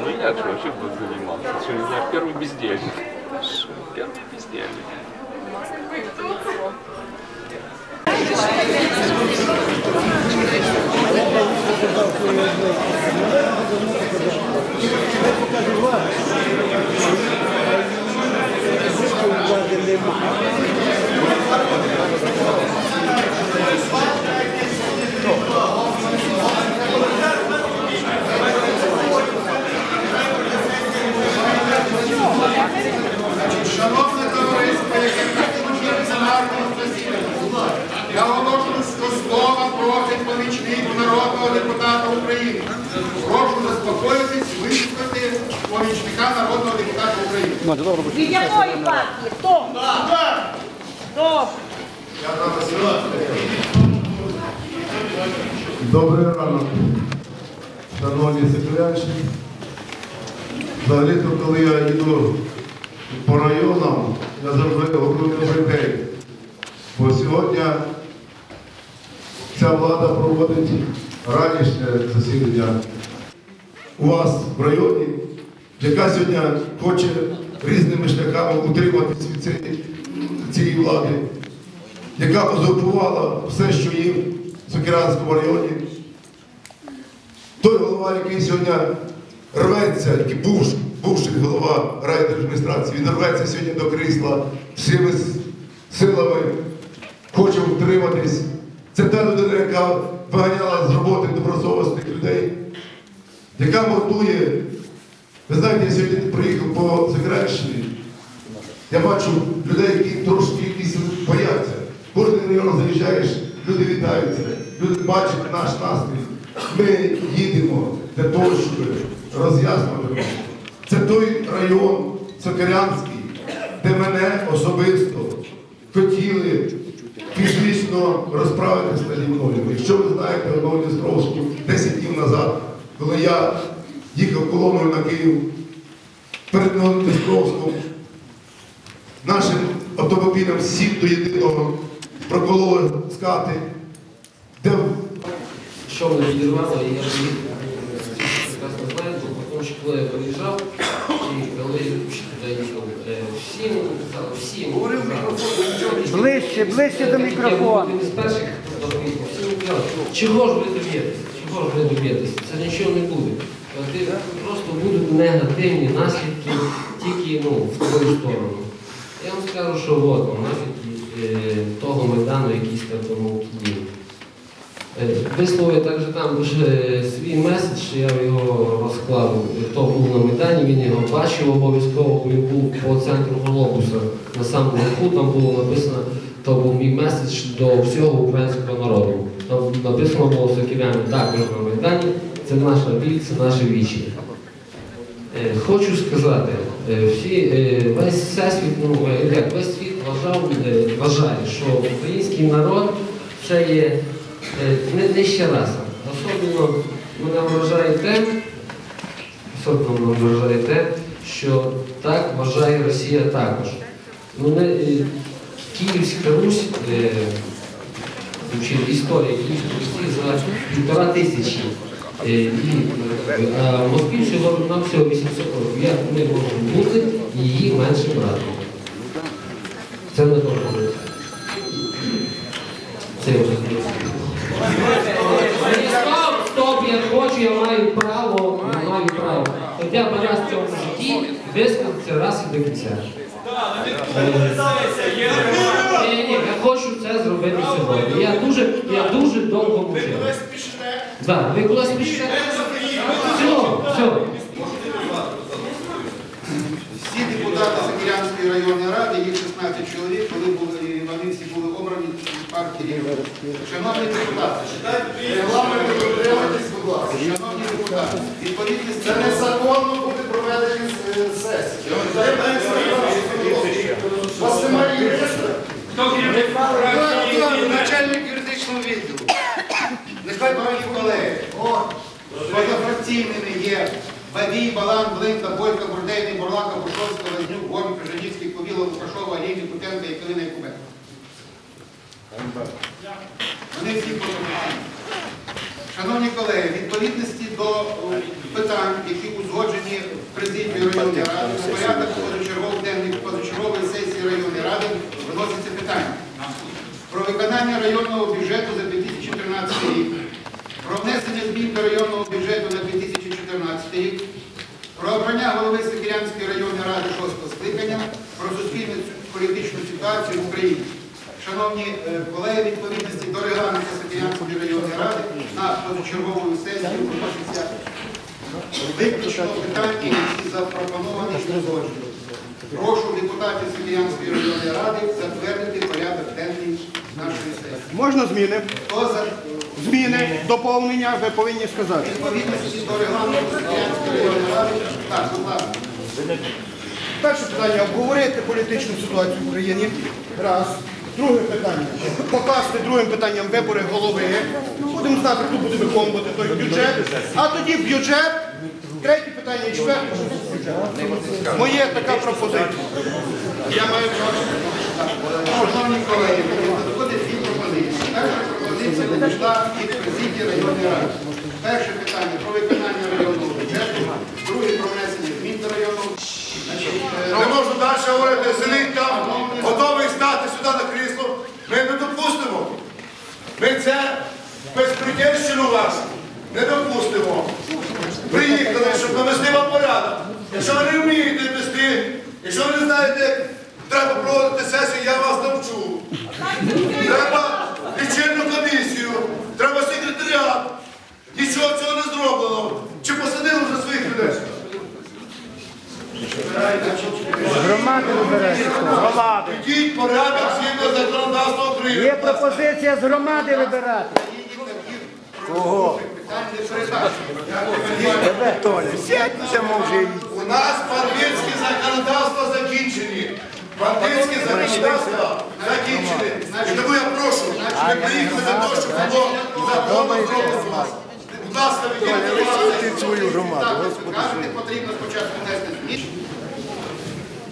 Ну я же вообще тут занимался. Я первый бездельник. Хорошо. Первый бездельник. Від якої партії? Хто? Хто? Добрий ранок, шановні секретарі. Взагалі-то, коли я йду по районам, я завжди говорю день. Бо сьогодні ця влада проводить ранішнє засідання у вас в районі, яка сьогодні хоче різними шляхами утриматися від цієї, влади, яка узурпувала все, що є в Сокиранському районі. Той голова, який сьогодні рветься, який був, бувший голова райдержадміністрації, він рветься сьогодні до крісла всіми силами, хоче утриматись. Це та людина, яка виганяла з роботи добросовісних людей, яка мордує. Ви знаєте, я сьогодні приїхав по Закараччині. Я бачу людей, які трошки якісь бояться. Кожен район заїжджаєш, люди вітаються, люди бачать наш настрій. Ми їдемо для того, щоб роз'яснити. Це той район Сокирянський, де мене особисто хотіли фізично розправитися наді мною. Якщо ви знаєте одного Дністровську 10 днів назад, коли я їхав колоною на Київ перед Новодністровськом, нашим автомобілям всіх до єдиного прокололи скати, де що мене відірвало, і я їх прекрасно знаю, тому що коли я приїжджав, і коли я їхав, е, всім казали, всім. Говорив мікрофон, Ближче, ближче до мікрофону. Я з перших казали, чого ж ви доб'єтесь, чого ж ви доб'єтесь, це нічого не буде. Просто будуть негативні наслідки тільки ну, в твою сторону. Я вам скажу, що от наслідки е, того майдану, який стартував тоді. Е, Висловив також там лише свій меседж, я його розклав, хто був на Майдані, він його бачив обов'язково, він був по центру глобуса. На самому верху там було написано, то був мій меседж до всього українського народу. Там написано було Сокиряни також на Майдані, це наша біль, це наші вічі. Е, Хочу сказати, е, всі, е, весь всесвіт, ну, як весь світ вважав, вважає, що український народ це є не нижча раса. Особливо мене вражає те, особливо мене вражає те, що так вважає Росія також. Мене, е, Київська Русь, вчив історія Київської Русі за півтора тисячі. Е, е, Москві нам всього 800 років. Як ми можемо бути її меншим братом? Це не добре. Це вже Стоп, стоп, я хочу, я маю право, я маю право. Хоча б раз в цьому житті висказатися раз і до кінця. Ні, ні, я хочу це зробити сьогодні. Я дуже, я дуже довго мовчав. Так, ви кудись спішите? Все, все. Всі депутати Закирянської районної ради, їх 16 чоловік, коли були, вони всі були обрані від партії. Шановні депутати, регламент дотримуйтесь, будь ласка. Шановні депутати, відповідність це незаконно буде проведені е, сесії. є Бадій, Балан, Блинка, Бойка, Бурдейний, Бурлака, Бушовська, Лезнюк, Горм, Крижанівський, Ковіло, Лукашова, Аліні, Кутенка, Якилина і Кубенко. Вони всі пропонують. Шановні колеги, в відповідності до питань, які узгоджені в президію районної ради, у порядок позачергових денних позачергової сесії районної ради виноситься питання про виконання районного бюджету за 2013 рік про внесення змін до районного бюджету на 2014 рік, про обрання голови Сокирянської районної ради 6 скликання, про суспільну політичну ситуацію в Україні. Шановні е, колеги, відповідності до регламенту Сокирянської районної ради на позачергову сесію вноситься виключно питання, які запропоновані узгоджені. Прошу депутатів Сокирянської районної ради затвердити порядок денний нашої сесії. Можна зміни? Хто за Зміни, доповнення, ви повинні сказати. Перше питання обговорити політичну ситуацію в Україні. Раз. Друге питання. Покласти другим питанням вибори голови. Будемо знати, хто буде виконувати той бюджет. А тоді бюджет. Третє питання і четверте. Моє така пропозиція. Я маю право. Шановні колеги, надходить дві пропозиції. Надійшла від президії районної ради. Перше питання про виконання районного бюджету, друге про внесення змін до районного. Не можу далі говорити, сидить там, готовий стати сюди на крісло. Ми не допустимо. Ми це безпредельщину вашу не допустимо. Приїхали, щоб навести вам порядок. Якщо ви не вмієте вести, якщо ви не знаєте, як треба проводити сесію, я вас навчу. Треба Нічого цього не зроблено. Чи посадили вже своїх людей? Громади вибирають. Громади. Йдіть порядок згідно законодавства України. Є пропозиція з громади вибирати. У нас бандитські законодавства закінчені. Бандитські законодавства закінчені. І тому я прошу, ми приїхали для того, щоб було законно зроблено. Будь ласка, відійдіть свою громаду. Кажете, потрібно спочатку внести зміни.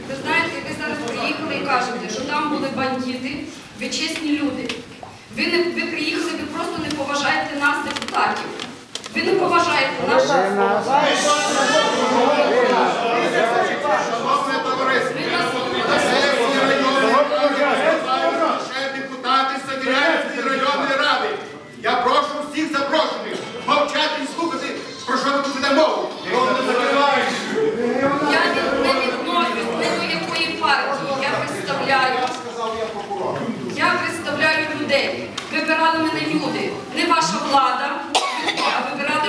Ви знаєте, ви зараз приїхали і кажете, що там були бандити, ви чесні люди. Ви, не, ви приїхали, ви просто не поважаєте нас, депутатів. Ви не поважаєте наш Шановне товариство, на сесії районної ради ще депутати Сокирянської районної ради. Я прошу всіх запрошених мовчати і слухати, про що ви тут веде мову. Я від- не відношусь ні до якої партії. Я представляю. Я представляю людей. Вибирали мене люди. Не ваша влада, а вибирали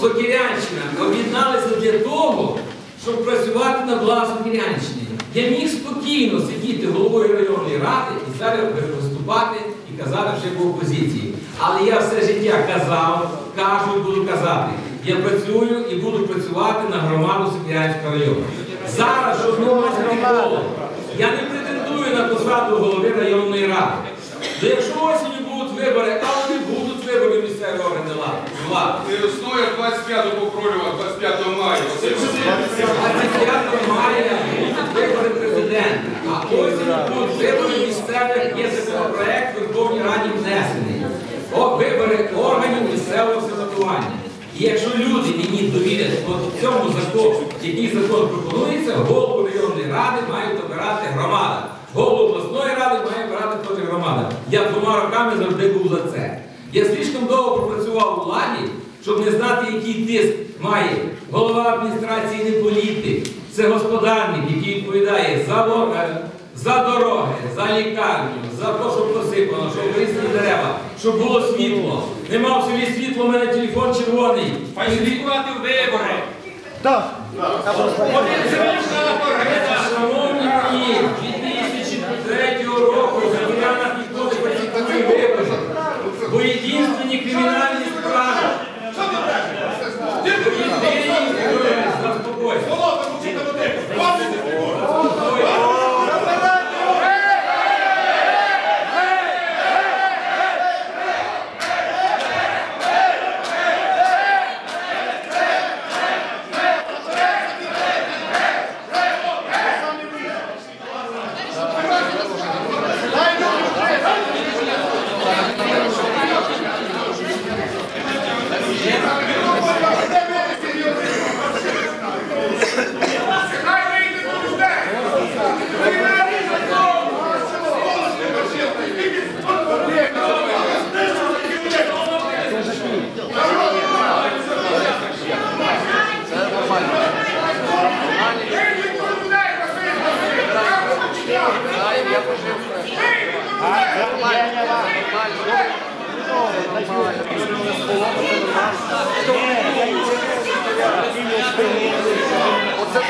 Сокирянщина об'єдналися для того, щоб працювати на благо Сокирянщини. Я міг спокійно сидіти головою районної ради і зараз виступати і казати, що я був в опозиції. Але я все життя казав, кажу і буду казати. Я працюю і буду працювати на громаду Сокирянського району. Зараз, щоб не мати я не на посаду голови районної ради. То якщо осінню будуть вибори, а вони будуть вибори місцевої органи влади. Весною 25 покролював, 25 мая. 25 мая вибори президента, а осінь будуть вибори місцевих, є законопроект в Верховній Раді внесений. О, вибори органів місцевого самоврядування. І якщо люди мені довірять от цьому закону, який закон пропонується, голову районної ради мають обирати громада. Голову обласної ради має обирати теж громада. Я двома роками завжди був за це. Я слишком довго пропрацював у владі, щоб не знати, який тиск має голова адміністрації, не політик. Це господарник, який відповідає за, во- е, за дороги, за лікарню, за те, щоб посипано, щоб вирізали дерева, щоб було світло. Нема в селі світло, у мене телефон червоний. Фальсифікувати вибори. Так. Шановні мої, 2003 року Закіряна ніхто не фальсифікує вибори. Бо криминальный Оце